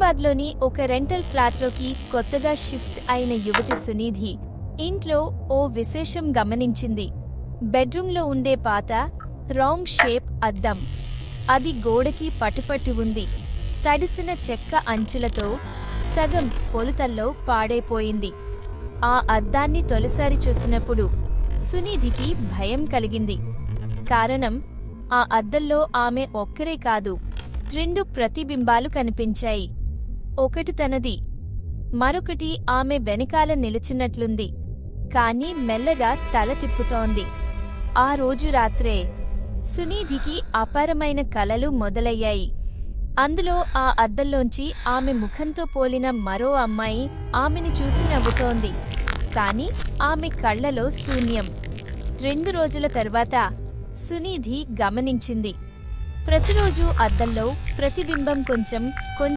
హైదరాబాద్లోని ఒక రెంటల్ ఫ్లాట్లోకి కొత్తగా షిఫ్ట్ అయిన యువతి సునిధి ఇంట్లో ఓ విశేషం గమనించింది. బెడ్రూమ్లో ఉండే పాత రౌండ్ షేప్ అద్దం. అది గోడకి పట్టుపట్టి ఉంది. తడిసిన చెక్క అంచులతో సగం పొలుతల్లో పాడైపోయింది. ఆ అద్దాన్ని తొలిసారి చూసినప్పుడు సునిధికి భయం కలిగింది. కారణం ఆ అద్దంలో ఆమె ఒక్కరే కాదు. రెండు ప్రతిబింబాలు కనిపించాయి. ఒకటి తనది. మరొకటి ఆమె వెనకాల నిలుచున్నట్లుంది. కాని మెల్లగా తల తిప్పుతోంది. ఆ రోజు రాత్రే సునీధికి అపారమైన కలలు మొదలయ్యాయి. అందులో ఆ అద్దంలోంచి ఆమె ముఖంతో పోలిన మరో అమ్మాయి ఆమెను చూసి నవ్వుతోంది. కాని ఆమె కళ్ళలో శూన్యం. రెండు రోజుల తర్వాత సునీధి గమనించింది. ప్రతిరోజు అద్దంలో ప్రతిబింబం కొంచెం కొంచెం